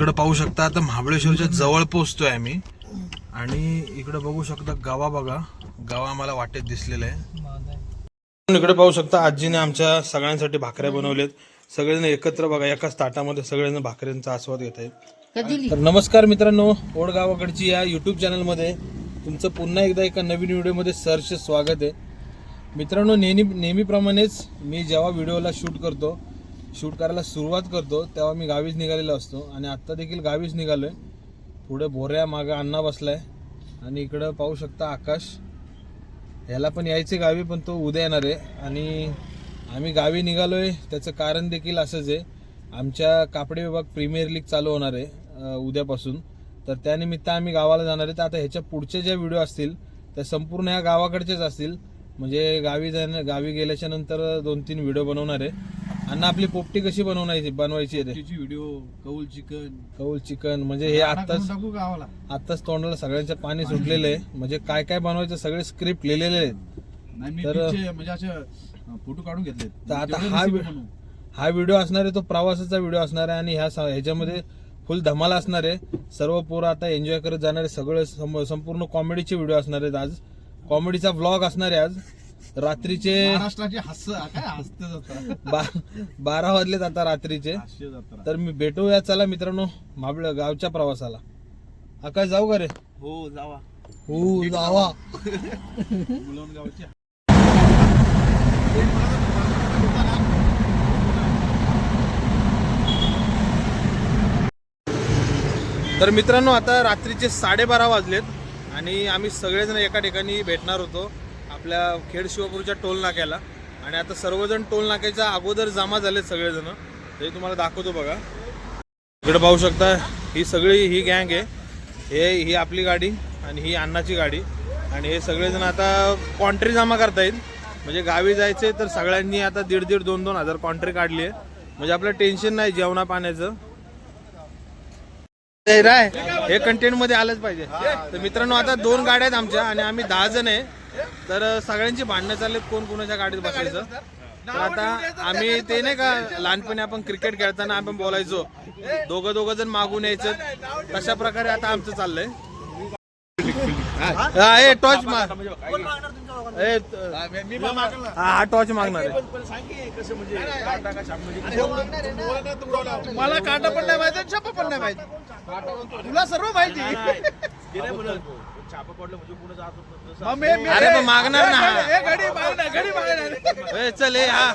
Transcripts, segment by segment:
इकडे पाहू शकता आता महाबळेश्वरच्या जवळ पोहोचतोय आम्ही. आणि इकडे बघू शकता गावा बघा. गावा आम्हाला वाटेत दिसलेलं आहे. इकडे पाहू शकता आजीने आमच्या सगळ्यांसाठी भाकऱ्या बनवलेत सगळेजण एकत्र बघा एकाच ताटामध्ये सगळेजण भाकऱ्यांचा आस्वाद घेत आहेत. तर नमस्कार मित्रांनो ओढ गावाकडची या युट्यूब चॅनलमध्ये तुमचं पुन्हा एकदा एका नवीन व्हिडिओमध्ये सरचे स्वागत आहे. मित्रांनो नेहमी नेहमीप्रमाणेच मी जेव्हा व्हिडिओला शूट करतो शूट करायला सुरुवात करतो तेव्हा मी गावीच निघालेलो असतो. आणि आत्ता देखील गावीच निघालो आहे पुढे बोऱ्या मागं अण्णा बसला आहे आणि इकडं पाहू शकता आकाश. ह्याला पण यायचे गावी पण तो उद्या येणार आहे. आणि आम्ही गावी निघालो आहे त्याचं कारण देखील असंच आहे. आमच्या कापडे विभाग प्रीमियर लीग चालू होणार आहे उद्यापासून. तर त्यानिमित्त आम्ही गावाला जाणार आहे. तर आता ह्याच्या पुढच्या ज्या व्हिडिओ असतील त्या संपूर्ण ह्या गावाकडचेच असतील. म्हणजे गावी जाण्या गावी गेल्याच्यानंतर दोन तीन व्हिडिओ बनवणार आहे. आणि आपली पोपटी कशी बनवण्याची? बनवायची आहे व्हिडिओ कौल चिकन. कौल चिकन म्हणजे हे टाकू गावाला आत्ताच तोंडाला सगळ्यांच्या पाणी सुटलेलं आहे. म्हणजे काय काय बनवायचं सगळे स्क्रिप्ट लिहिलेले आहेत. नाही मी तर- picture म्हणजे असे फोटो काढून घेतले तर आता हा हा व्हिडिओ असणार आहे तो प्रवासाचा व्हिडिओ असणार आहे आणि ह्या स- ह्याच्यामध्ये फुल धमाल असणार आहे. सर्व पोरं आता एन्जॉय करत जाणार सगळे संपूर्ण कॉमेडीचे व्हिडिओ असणार आहेत आज. कॉमेडीचा व्लॉग असणार आहे आज. रात्रीचे महाराष्ट्राचे हास्य काय हसते जातात बा- बारा वाजलेत आता रात्रीचे. हास्य तर मी भेटूया. चला मित्रांनो माबळ गावच्या प्रवासाला. आकाश जाऊ का रे? हो जावा. हो जावा. तर मित्रांनो आता रात्रीचे साडेबारा वाजलेत आणि आम्ही सगळेजण एका ठिकाणी भेटणार होतो. आपल्या खेड शिवापूरच्या टोल नाक्याला. आणि आता सर्वजण टोल नाक्याच्या अगोदर जमा झालेत सगळेजण. ते तुम्हाला दाखवतो बघा. इकडे पाहू शकता ही सगळी ही गँग आहे. हे ही आपली गाडी आणि ही अण्णाची गाडी. आणि हे सगळेजण आता कॉन्ट्री जमा करता येईल. म्हणजे गावी जायचे तर सगळ्यांनी आता दीड दीड दोन दोन हजार कॉन्ट्री काढली आहे. म्हणजे आपलं टेन्शन नाही जेवणा पाण्याचं. हे राय हे कंटेंटमध्ये आलंच पाहिजे. तर मित्रांनो आता दोन गाड्या आहेत आमच्या आणि आम्ही दहा जण आहे. तर सगळ्यांची भांडणं चाललेत कोण कोणाच्या गाडीत बसायचं? तर आता आम्ही ते नाही का लहानपणी आपण क्रिकेट खेळताना आपण बोलायचो. दोघं दोघं जण मागून यायचं. तशा प्रकारे आता आमचं चाललंय? हा. ए टॉर्च मार ए, हा हा टॉर्च मागणार आहे. मला काटा पण नाही माहिती छापा पण नाही माहिती. तुला सर्व माहिती. मग मी- मी- अरे पण मागणार ना. हा. ए, मागणार गडी मागणार. ए, चल ए हा.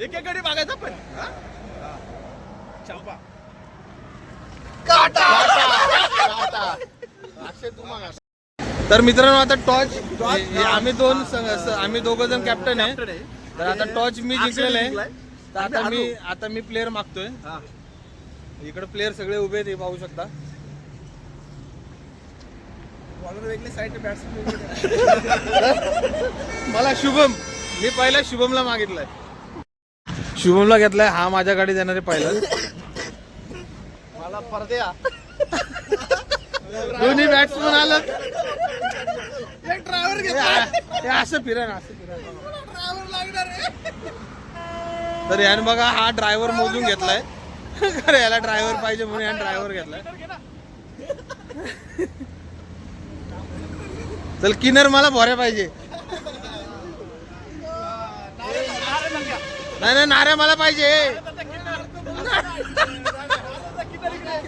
एक एक गडी मागायचा पण. हा? तर मित्रांनो आता टॉर्च हे आम्ही दोन संघ- स- आम्ही दोघ जण कॅप्टन आहे. तर आता टॉर्च मी जिंकलेलं आहे. तर आता मी आता मी प्लेअर मागतोय. इकडे प्लेअर सगळे उभे आहेत हे पाहू शकता. मला शुभम मी पहिला शुभमला मागितलाय. शुभमला घेतलाय हा माझ्या गाडी देणार आहे पहिला. मला परद्या. दोन्ही बॅट्समन आलं. एक ड्रायव्हर असं फिरा ना असं फिरा ड्रायव्हर लागणार आहे. तर याने बघा हा ड्रायव्हर मोजून घेतलाय. याला ड्रायव्हर पाहिजे म्हणून याने ड्रायव्हर घेतलाय. चल किनर मला भोऱ्या पाहिजे. नाही नाही नाऱ्या मला पाहिजे.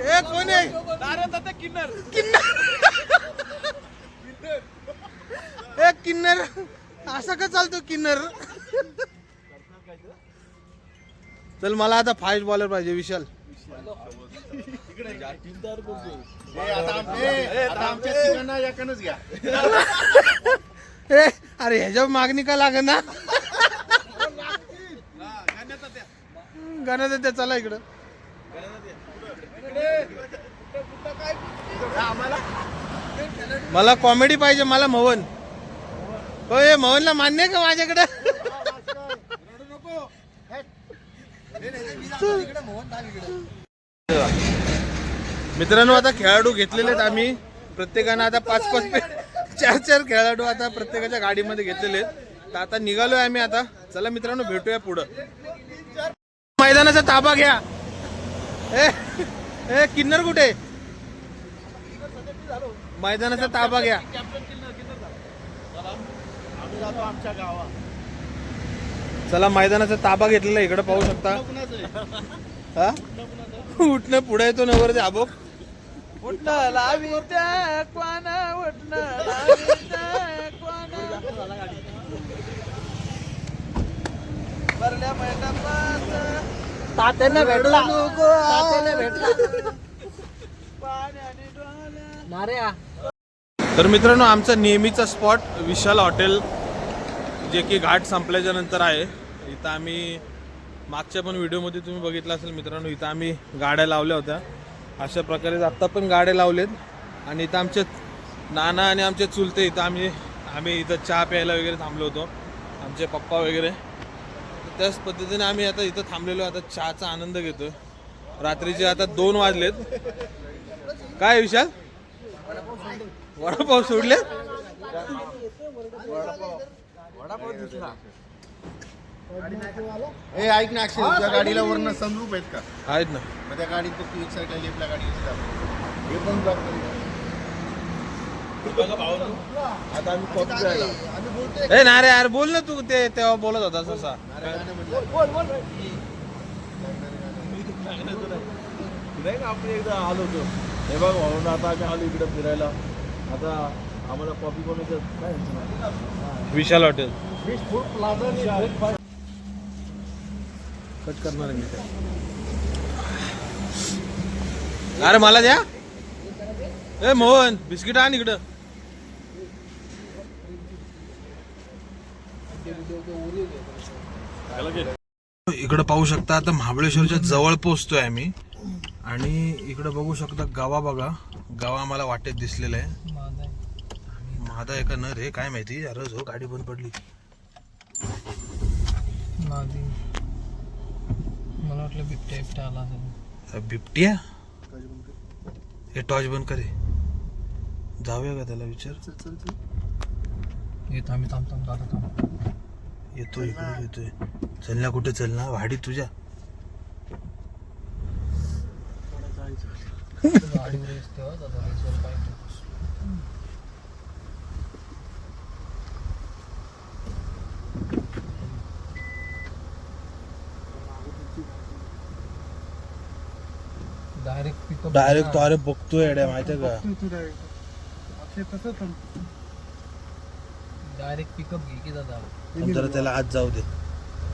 ए कोण आहे? ए किन्नर. असं का चालतो किन्नर? चल मला आता फास्ट बॉलर पाहिजे विशाल. ए अरे ह्याच्या मागणी का लाग ना? गाण्यात त्या चला इकडं. मला कॉमेडी पाहिजे मला मवन हो हे मोहनला मान्य आहे का माझ्याकडे? मित्रांनो आता खेळाडू घेतलेले आहेत आम्ही. प्रत्येकानं आता पाच पाच पे- चार चार खेळाडू आता प्रत्येकाच्या गाडीमध्ये घेतलेले आहेत. तर आता निघालोय आम्ही आता. चला मित्रांनो भेटूया पुढं. मैदानाचा ताबा घ्या. ए ए किन्नर कुठे? मैदानाचा ताबा घ्या. चला मैदानाचा ताबा घेतलेला इकडे पाहू शकता. हा? उठणं पुढे येतो नवर ते आबोक. उठणं लावी त्या कोणा उठणं लावी त्या कोणा. भरल्या मैदानात. तात्याने भेटला. तात्याने भेटला. तर मित्रांनो आमचा नेहमीचा स्पॉट विशाल हॉटेल जे की घाट संपल्याच्या नंतर आहे. इथं आम्ही मागच्या पण व्हिडिओमध्ये तुम्ही बघितलं असेल मित्रांनो इथं आम्ही गाड्या लावल्या होत्या. अशा प्रकारे आत्ता पण गाड्या लावलेत. आणि इथं आमचे नाना आणि आमचे चुलते इथं आम्ही आम्ही इथं चहा प्यायला वगैरे थांबलो होतो. आमचे पप्पा वगैरे. त्याच पद्धतीने आम्ही आता इथं थांबलेलो आता चहाचा आनंद घेतो रात्रीचे आता दोन वाजलेत. काय विशाल? वडापाव सोडले ए ऐक ना अक्षय तुझ्या गाडीला वरनं सनरूप आहेत का? आहेत ना. मग त्या गाडीत तू एक साईडला लेफ्टला गाडी. हे पण ब्लॉक आता आम्ही बोलतोय. ए ना रे यार बोल ना तू ते तेव्हा बोलत होता ससा. अरे गाणं म्हणलं. नाही का आपण एकदा आलो होतो. हे बघ म्हणून आता आम्ही आलो इकडे फिरायला. आता आम्हाला कॉफी बनवायचं काय? विशाल हॉटेल. कट करणार आहे मी ते. अरे मला द्या. ए मोहन बिस्किट आण इकडं. इकडं पाहू शकता आता महाबळेश्वरच्या जवळ पोहोचतोय आम्ही. आणि इकडं बघू शकता गावा बघा. गावा आम्हाला वाटेत दिसलेलं आहे. माझा एका न रे काय माहिती? अरे जो गाडी बंद पडली. वाटलं बिबट्या बिबट्या आला असेल. बिबट्या? हे टॉर्च बंद करे जाऊया का त्याला विचार? येत आम्ही थांब थांब दादा थांब. येतोय इकडे येतोय. चल ना कुठे चल ना वाडी तुझ्या. गाडीवर असते हो दादा रेसवर पाहिजे डायरेक्ट तो अरे बघतोय अड्या माहितीये का? डायरेक्ट पिकअप घे की दादा. जरा त्याला आज जाऊ दे.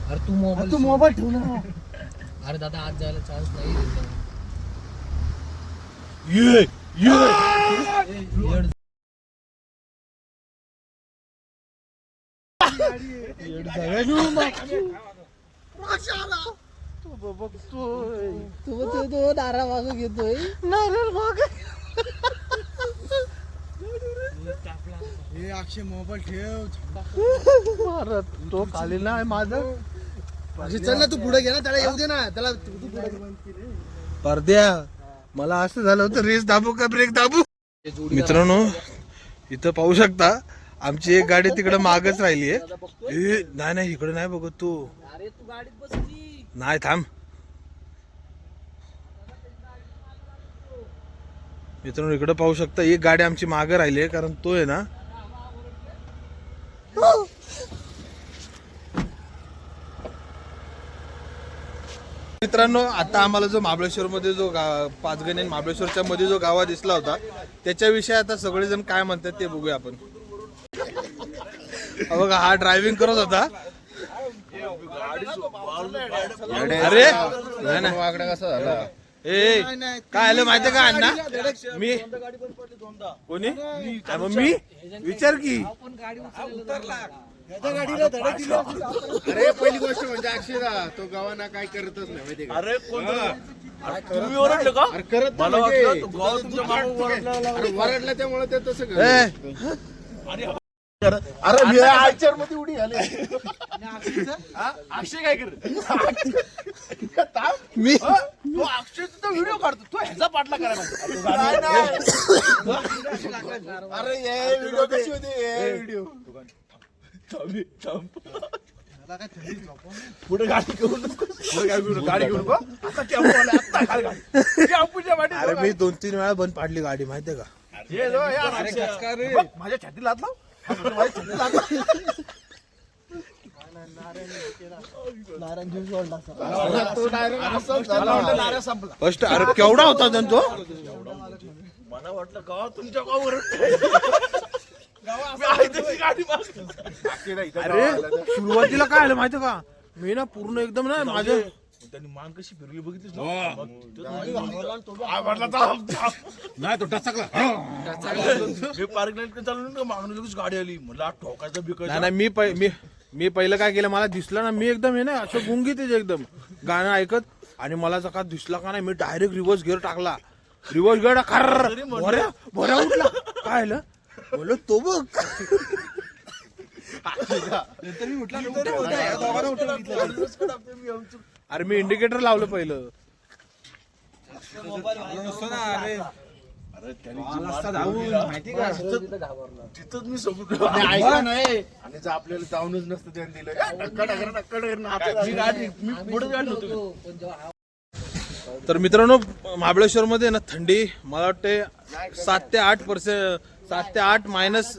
अरे तू मोबाईल तू मोबाईल ठेव ना. अरे दादा आज जायला चान्स नाही दिला. ये ये येड तू तू तो नारा मागं घेतोय हे अक्षय मोबाईल ठेव तो खाली ना माझं चल ना तू पुढे घे ना त्याला येऊ दे ना त्याला तू तू पुढे परद्या मला असं झालं होतं रेस दाबू का ब्रेक दाबू मित्रांनो इथं पाहू शकता आमची एक गाडी तिकडे मागच राहिली आहे नाही नाही इकडे नाही बघत तू. अरे तू गाडीत बसली नाही थांब मित्रांनो इकडे पाहू शकता एक गाडी आमची मागे राहिली आहे कारण तो आहे ना. मित्रांनो आता आम्हाला जो महाबळेश्वर मध्ये जो गा- पाचगणी आणि महाबळेश्वरच्या मध्ये जो गावा दिसला होता त्याच्याविषयी आता सगळेजण काय म्हणतात ते बघूया आपण. बघा हा ड्रायव्हिंग करत होता. अरे नाही नाही. वाकडा कसा झाला? ए काय आलं माहितीये का अण्णा? मी कोणी? हा, मग मी? विचार की. अरे पहिली गोष्ट म्हणजे अक्षयदा तो गावाना काय करतच नाही माहिती का? अरे कोण तुम्ही ओरडले का? अरे करत मला नाही वाटलं म्हणजे. तू गावात तुमच्या मागं ओरडला अरे वरडला त्यामुळे ते तसं ए. करत. अरे मी आयचरमध्ये उडी आले अक्षय काय करत? मी तू अक्षयचा व्हिडिओ काढतो. तू ह्याचा पाठला करायला अरे ये व्हिडिओ कशी होती? ये व्हिडिओ. पुढे गाडी घेऊन गाडी घेऊन घाल. अरे मी दोन तीन वेळा बंद पाडली गाडी माहितीये का? माझ्या छाती लाद फर्स्ट अरे केवढा होता त्यांचा? मला वाटलं गाव तुमच्या गावावर. अरे सुरुवातीला काय आलं माहितीये का? मी ना पूर्ण एकदम ना माझं त्यांनी मान कशी फिरली बघितलीस ना? आवडला नाही तो टचकला. मी पार्क लाईन चालू ना मागून लगेच गाडी आली. मला ठोकायचं नाही बिकायचं. नाही मी मी मी पहिलं काय केलं मला दिसलं ना मी एकदम हे ना असं गुंगीत आहे एकदम. गाणं ऐकत आणि मला जर का दिसला का नाही मी डायरेक्ट रिव्हर्स गिअर टाकला. रिव्हर्स गिअर खर भोऱ्या भोऱ्या उठला. काय आलं? बोल तो बघ. अरे मी इंडिकेटर लावलं पहिलं. तिथंच मी समजलो ऐका नाही आणि जर आपल्याला जाऊनच नसतं त्याने दिलं ए, टक्का टाकर, टक्का टाकर, नाकात मी गाडी मी पुढे गाडी नव्हतो तर मित्रांनो महाबळेश्वर मध्ये ना थंडी मला वाटते सात ते आठ पर्सेंट सात ते आठ मायनस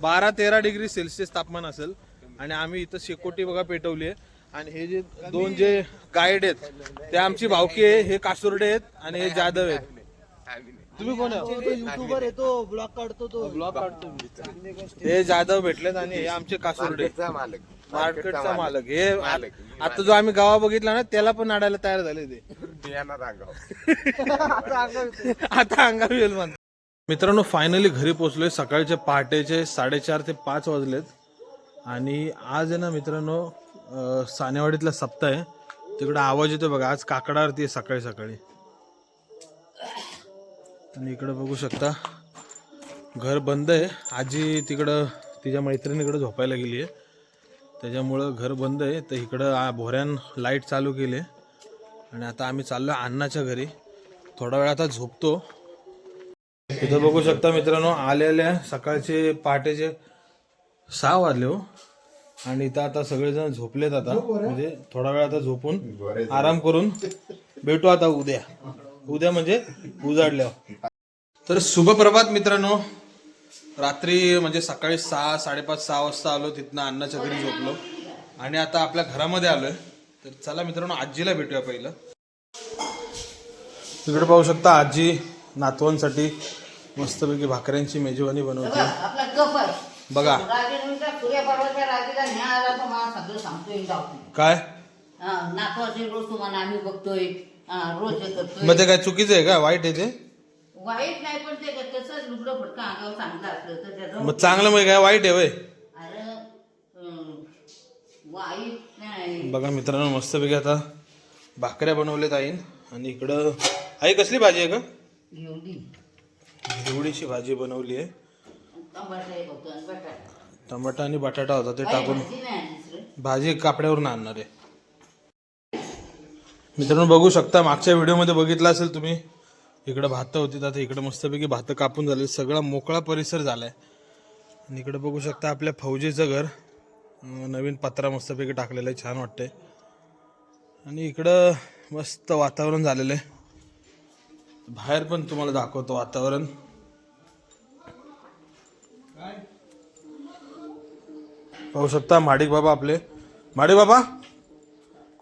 बारा तेरा डिग्री सेल्सिअस तापमान असेल. आणि आम्ही इथं शेकोटी बघा पेटवली आहे आणि हे जे दोन जे गाईड आहेत ते आमची भावकी आहे हे कासुर्डे आहेत आणि हे जाधव आहेत. तुम्ही कोण युट्यूबर येतो ब्लॉग काढतो तो. ब्लॉग काढतो हे जाधव भेटलेत आणि हे आमचे कासुर्डे. मार्केटचा मालक. हे आता जो आम्ही गावा बघितला ना त्याला पण नाडायला तयार झाले ते. आता अंगावर येईल म्हणतो मित्रांनो फायनली घरी पोहोचलोय. सकाळचे पहाटेचे साडेचार ते पाच वाजलेत. आणि आज आहे ना मित्रांनो सानेवाडीतला सप्ताह आहे. तिकडे आवाज येतो बघा. आज काकडा आरती आहे सकाळी सकाळी. आणि इकडं बघू शकता घर बंद आहे. आजी तिकडं तिच्या मैत्रिणीकडे झोपायला गेली आहे त्याच्यामुळं घर बंद आहे. तर इकडं भोऱ्यान लाइट चालू केली आहे आणि आता आम्ही चाललो अण्णाच्या घरी. थोडा वेळ आता झोपतो. इथं बघू शकता मित्रांनो आलेल्या सकाळचे पहाटेचे सहा वाजले हो. आणि इथं आता सगळेजण झोपलेत आता. म्हणजे थोडा वेळ आता झोपून आराम करून भेटू आता उद्या. उद्या म्हणजे उजाडल्यावर. तर शुभप्रभात मित्रांनो. रात्री म्हणजे सकाळी सहा साडेपाच सहा वाजता आलो तिथनं अण्णाच्या घरी झोपलो. आणि आता आपल्या घरामध्ये आलोय. तर चला मित्रांनो आजीला भेटूया पहिलं. तिकडे पाहू शकता आजी नातवांसाठी मस्तपैकी भाकऱ्यांची मेजवानी बनवते. बघा. सगळं सांगतोय जाऊ काय? नातवाचे रोज तुम्हाला आम्ही बघतोय रोज हे करतोय. मग ते काय चुकीचं आहे का? वाईट आहे ते? वाईट नाही पण ते लुगडं फटकं अंगावर चांगलं असलं तर त्याचं मग चांगलं म्हणजे काय वाईट आहे वय अरे अं, वाईट नाही. बघा मित्रांनो मस्तपैकी आता भाकऱ्या बनवल्यात आईन. आणि इकडं आई कसली भाजी आहे का एवढी. एवढीशी भाजी बनवली आहे. टमाटा आणि बटाटा होता ते टाकून भाजी कापड्यावरून आणणार आहे. मित्रांनो बघू शकता मागच्या व्हिडिओमध्ये बघितलं असेल तुम्ही इकडं भातं होती आता इकडं मस्तपैकी भातं कापून झाले सगळा मोकळा परिसर झालाय. आणि इकडं बघू शकता आपल्या फौजीचं घर नवीन पत्रा मस्तपैकी टाकलेलं आहे छान वाटतंय. आणि इकडं मस्त वातावरण झालेलं आहे. बाहेर पण तुम्हाला दाखवतो वातावरण. पाहू शकता माडिक बाबा आपले. माडिक बाबा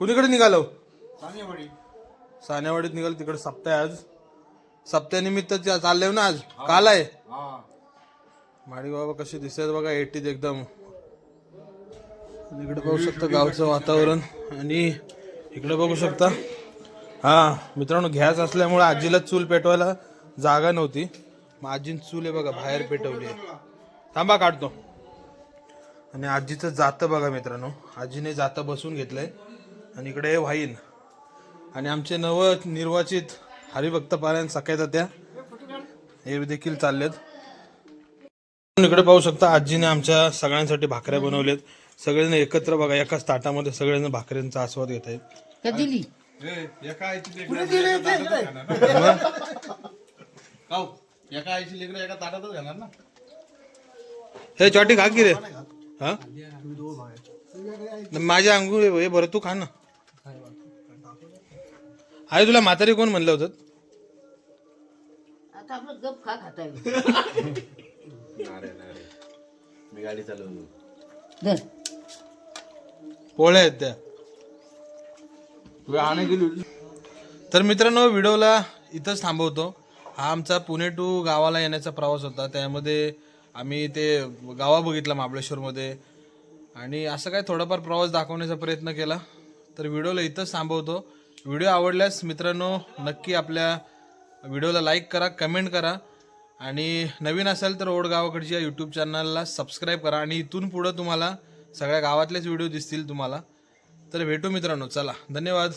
कुणीकडे निघालो? सानेवाडीत निघालो तिकडे सप्ताह आहे आज. सप्त्यानिमित्त चालले ना आज? काल आहे? माडिक बाबा कसे दिसतात बघा एटीत एकदम. इकडे पाहू शकता गावचं वातावरण. आणि इकडे बघू शकता. हा मित्रांनो गॅस असल्यामुळे आजीला चूल पेटवायला जागा नव्हती. मग आजीन चूल आहे बघा बाहेर पेटवली आहे. थांबा काढतो. आणि आजीचं जातं बघा मित्रांनो. आजीने जातं बसून घेतलंय. आणि इकडे आहे वाईन आणि आमचे नव निर्वाचित हरिभक्त पारायण सकाळच्या त्या हे देखील चाललेत. इकडे पाहू शकता आजीने आमच्या सगळ्यांसाठी भाकऱ्या बनवल्यात. सगळेजण एकत्र बघा एकाच ताटामध्ये सगळेजण भाकऱ्यांचा आस्वाद घेत आहेत. कधी दिली? एका आईची लेकरं एका ताटातच घालणार ना. हे चॉटी खा की रे? हा? माझ्या अंगूर हे बरं तू खा ना. अरे तुला म्हातारी कोण म्हणलं होतं? आता आपलं गप खा खाता येईल. नारे नारे. मी गाडी चालवतो. धर. पोळ्या आहेत त्या. तर मित्रांनो व्हिडिओला इथंच थांबवतो. हा आमचा पुणे टू गावाला येण्याचा प्रवास होता. त्यामध्ये आम्ही ते गावा बघितला महाबळेश्वरमध्ये. आणि असं काय थोडाफार प्रवास दाखवण्याचा प्रयत्न केला. तर व्हिडिओला इथंच थांबवतो. व्हिडिओ आवडल्यास मित्रांनो नक्की आपल्या व्हिडिओला लाईक करा कमेंट करा. आणि नवीन असेल तर ओढ गावाकडच्या यूट्यूब चॅनलला सबस्क्राईब करा. आणि इथून पुढं तुम्हाला सगळ्या गावातलेच व्हिडिओ दिसतील तुम्हाला. तर भेटू मित्रांनो. चला धन्यवाद.